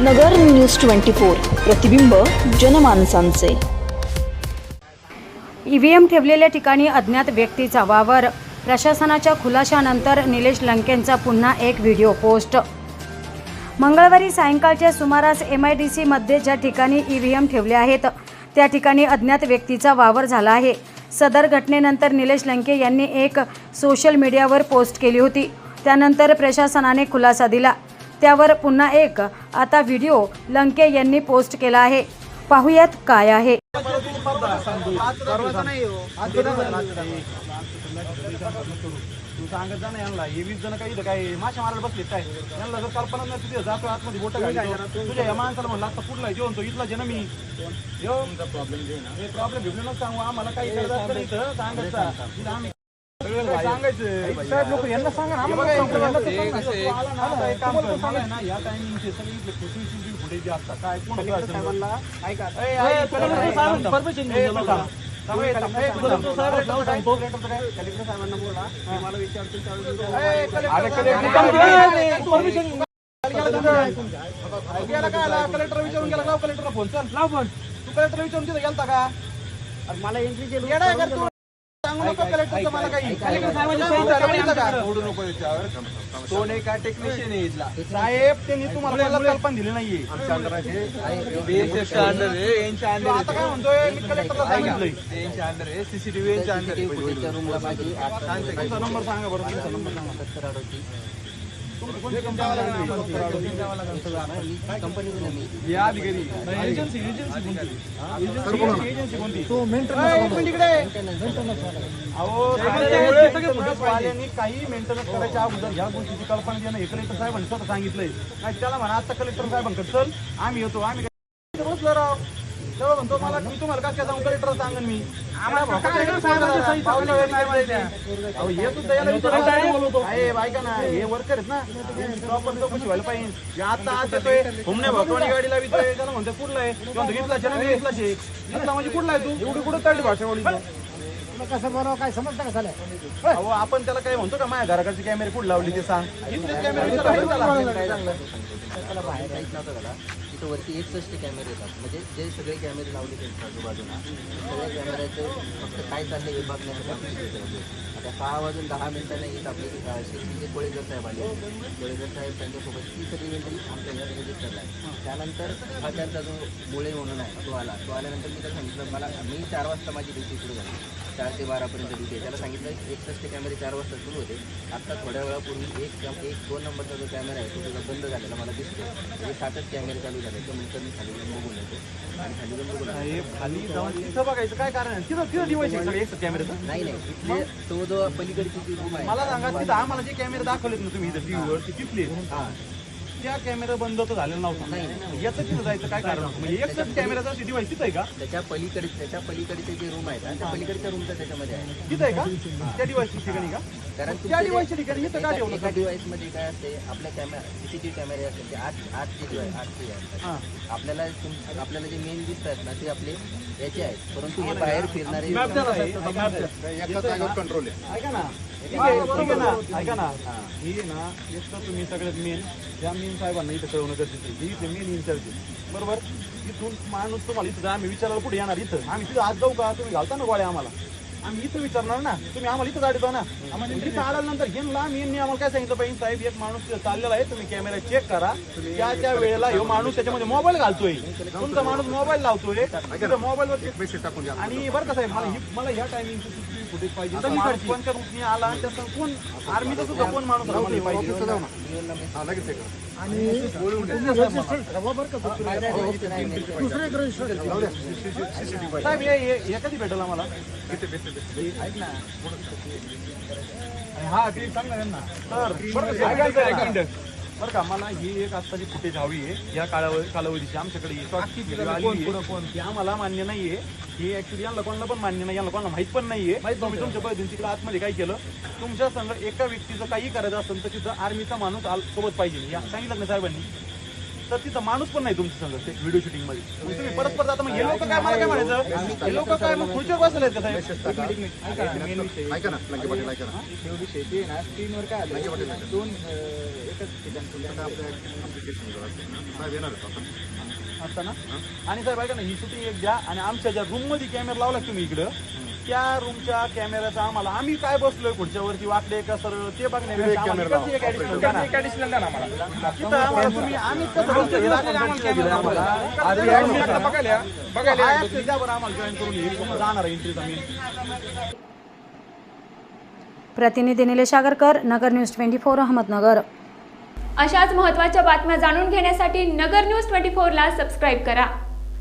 नगर news twenty four प्रतिबिंब जनमानसांचे. EVM ठेवलेल्या ठिकाणी अज्ञात व्यक्तीचा वावर. प्रशासनाच्या खुलाशानंतर निलेश लंकेंचा पुन्हा एक व्हिडिओ पोस्ट. मंगळवारी सायंकाळच्या सुमारास एम आय डी सीमध्ये ज्या ठिकाणी ई व्ही एम ठेवले आहेत त्या ठिकाणी अज्ञात व्यक्तीचा वावर झाला आहे. सदर घटनेनंतर निलेश लंके यांनी एक सोशल मीडियावर पोस्ट केली होती. त्यानंतर प्रशासनाने खुलासा दिला. त्यावर पुन्हा एक आता व्हिडिओ लंके यांनी पोस्ट केला आहे. पाहुयात काय आहे. परवाचा सांगत जा ना यांना हे वीस जण काही इथं काय माशा मारायला बसले काय यांना जर कल्पना नाही तिथे जातो आतमध्ये बोट तुझ्या या माणसाला म्हणला आता कुठला जेवण तो इथला जे ना मी. प्रॉब्लेम प्रॉब्लेम घेऊन सांगू आम्हाला काही करायचं असलं इथं. सांगत साहेब लोक यांना सांगा ना आम्हाला यांना सांगा. ना या टायमिंगचे सगळे इथले फोटो शूटिंग फुटेज जे असतात काय कोण कलेक्टर परमिशन घेऊन गेलो कलेक्टर साहेब, सांगतो. कलेक्टर साहेब, परमिशन घेऊन गेला काय आला? कलेक्टर विचारून गेला लाव कलेक्टरला फोन चल लाव फोन तू कलेक्टर विचारून तिथे गेलता का मला एंट्री केली येडा आहे का तू सांगू नको कलेक्टरचं मला काही. कलेक्टर साहेबांच्या? तो नाही का टेक्निशियन आहे इथला. साहेब त्यांनी तुम्हाला कल्पना दिली नाहीये. तो आता काय म्हणतोय? मी कलेक्टरला सांगितलंय. तुमचा नंबर सांगा बरं तुमचा नंबर सांगा. तुमचं कोणती काही मेंटेनन्स करायच्या अगोदर ह्या गोष्टीची कल्पना देणं हे कलेक्टर साहेबांनी स्वतः सांगितलंय त्याला म्हणा आता कलेक्टर साहेबांकडे चल आम्ही येतो आम्ही तेव्हा म्हणतो मला मी तुम्हाला जाऊन कलेक्टर सांगेन. अहो, हे सुद्धा याला विचारायला आहे, ऐका ना हे वर्कर आहेत ना प्रॉपर चौकशी व्हायला पाहिजे. आता आज येतोय घुमणे भगवानी गाडी लावितोय त्याला म्हणतो कुठला आहे? किंवा ना घेतला म्हणजे कुठला आहे तू? एवढी कुठं तळली भाषा बोली कसं काय समजतं का झालं अहो आपण त्याला काय म्हणतो का माझ्या घराकडचे कॅमेरे कुठे लावली ते सांग? कॅमेरे तिथं वरती एकसष्ट कॅमेरे येतात. म्हणजे जे सगळे कॅमेरे लावले त्यांच्या आजूबाजूला सगळ्या कॅमेऱ्याचं फक्त काय चाललं विभागण्यासाठी आता सहा वाजून दहा मिनिटांनी येत आपले शेतीचे कोळेकर साहेब आले. कोळेकर साहेब त्यांच्यासोबत ती सगळी आमच्या ह्यात रजिस्टरला आहे त्यानंतर हा त्यांचा जो मुळे म्हणून आहे तो आला. तो आल्यानंतर मी त्याला सांगितलं मला मी चार वाजता माझी ड्युटी सुरू झाली. चार ते बारापर्यंत ड्युटी आहे. त्याला सांगितलं एकसष्ट कॅमेरे चार वाजता सुरू होते. आत्ता थोड्या वेळापूर्वी एक कॅम एक दोन नंबरचा जो कॅमेरा आहे तो त्याचा बंद झालेला मला दिसतो म्हणजे सातच कॅमेरे चालू झाले तर नंतर मी खाली जाऊन बघून येतो. आणि खाली जाऊन बघून खाली जाऊन तिथं बघायचं. काय कारण नाही नाही. तो जो पलीकडची जी रूम आहे. मला सांगा तिथं आम्हाला जे कॅमेरे दाखवलेत ना तुम्ही इथं टीव्हीवर ते तिथले हां. त्या कॅमेरा बंद तर झालेला नव्हता. याचं तिथं जायचं? काय कारण होतं? म्हणजे एकच कॅमेराचा डिवाइस तिथं आहे का? त्याच्या पलीकडे त्याच्या पलीकडचे जे रूम आहेत ना, त्या पलीकडच्या रूमचं त्याच्यामध्ये आहे. तिथं आहे का? त्या डिवाइस ठिकाणी का? कारण त्या डिवाइसच्या ठिकाणी इथं का ठेवलं एका डिव्हाइसमध्ये काय असते आपल्या कॅमेरा सीसीटीव्ही कॅमेरे असतात ते आठ आठचे डिव्हाइस आठचे असतात हां. आपल्याला तुम- आपल्याला जे मेन दिसतात ना ते आपले याचे आहेत. परंतु हे बाहेर फिरणारे कंट्रोल ऐका ना. ठीक आहे ठीक आहे ना. ऐका ना. ही. ना एक तर तुम्ही सगळ्यात मेन त्या मेन साहेबांना इथं कळवणं गरजेचं आहे. ही मेन इन्चार्ज आहे. बरोबर? इथून माणूस तुम्हाला इथं आम्ही विचारायला कुठे येणार इथं. आम्ही तिथं आज जाऊ का? तुम्ही घालता ना गोळ्या आम्हाला. आम्ही इथं विचारणार ना. तुम्ही आम्हाला इथं गाडी ना. आम्हाला इथं आल्यानंतर घेऊन ला मी आम्हाला काय सांगितलं पाहिजे साहेब? एक माणूस तिथं चाललेला आहे तुम्ही कॅमेरा चेक करा. त्या त्या वेळेला ह्यो माणूस त्याच्यामध्ये मोबाईल घालतोय. तुमचा माणूस मोबाईल लावतोय. मोबाईलवर टाकून द्या. आणि बरं का साहेब मला ही- मला ह्या टायमिंगची फुटेज पाहिजे? तर माणूस कोणत्या रूटने आला आणि त्याचं कोण आर्मीचा सुद्धा कोण माणूस आला मला पाहिजे. आणि तुम्ही रजिस्टर ठेवा बरं का दुसरं एक रजिस्टर ठेवा. साहेब हे हे- हे कधी भेटेल आम्हाला हे ऐक ना. आणि हा ते सांग ना. त्यांना तर बरं का, ऐका, ऐका, ऐका. बरं का मला ही एक आत्ताची फुटेज हवी आहे. या काळावधी कालावधीची आमच्याकडे ही short video आली आहे. ती आम्हाला मान्य नाहीये. ही ऍक्च्युली यांना कोणाला पण मान्य नाही यांना कोणाला माहीत पण नाहीये. तुम्ही तुमच्या पद्धतीने तिकडे आतमध्ये काय केलं? तुमच्या संग एका व्यक्तीचं काही करायचं असेल तर तिथं आर्मीचा माणूस आल- सोबत पाहिजे. या सांगितलं ना साहेबांनी? तर तिथं माणूस पण नाही तुमच्या ते व्हिडिओ शूटिंगमध्ये. मग तुम्ही परत परत आता मग हे लोक काय मला काय म्हणायचं? हे लोक काय मग खुर्चीवर बसले ऐका ना लंके पाटील ऐका ना. शेती आहे ना. स्क्रीनवर काय आलं? दोन एकच ठिकाण साहेब येणार आहेत आता. असतं ना? आणि साहेब ऐका ना ही शूटिंग एक द्या. आणि आमच्या ज्या रूममध्ये कॅमेरा लावला तुम्ही इकडं त्या रूमच्या कॅमेऱ्याचा आम्हाला. आम्ही काय बसलोय खुर्च्यावरती? वाकडे का सरळ? ते बघण्यापेक्षा आम्हाला इकडचं एक additional द्या ना. तिथं आम्हाला तुम्ही आम्ही कसं बसतोय हे दाखवा आम्हाला camera आम्हाला. हा access द्या बरं आम्हाला join करून हे तुम्हाला जाणार आहे entry चा main. प्रतिनिधी Nilesh Agarkar Nagar news twenty four Ahmednagar. अशाच महत्त्वाच्या बातम्या जाणून घेण्यासाठी नगर न्यूज ट्वेंटी फोरला सबस्क्राईब करा.